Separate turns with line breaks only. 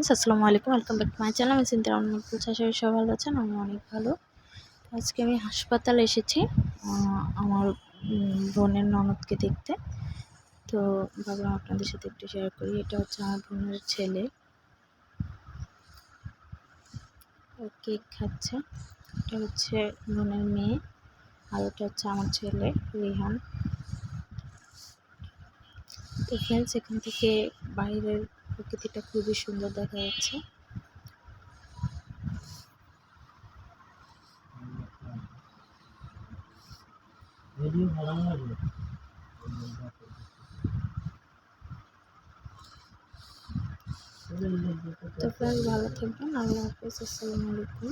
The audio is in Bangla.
ফ্রেন্ডস আসসালামু আলাইকুম welcome back to my channel আমি চিন্তা অনেক আশা সবাই ভালো আছেন আমি অনেক ভালো। আজকে আমি হাসপাতালে এসেছি আমার বোনের ননদকে দেখতে। তো ভাবলাম আপনাদের সাথে একটু শেয়ার করি, এটা হচ্ছে আমার বোনের ছেলে। ও কেক খাচ্ছে, এটা হচ্ছে বোনের মেয়ে, আর ওটা হচ্ছে আমার ছেলে, রিহান। তো ফ্রেন্ডস এখান থেকে বাইরের প্রকৃতিটা খুবই সুন্দর দেখা যাচ্ছে। তো ফ্রেন্ডস ভালো থাকবেন। আল্লাহ হাফিজ। আসসালামু আলাইকুম।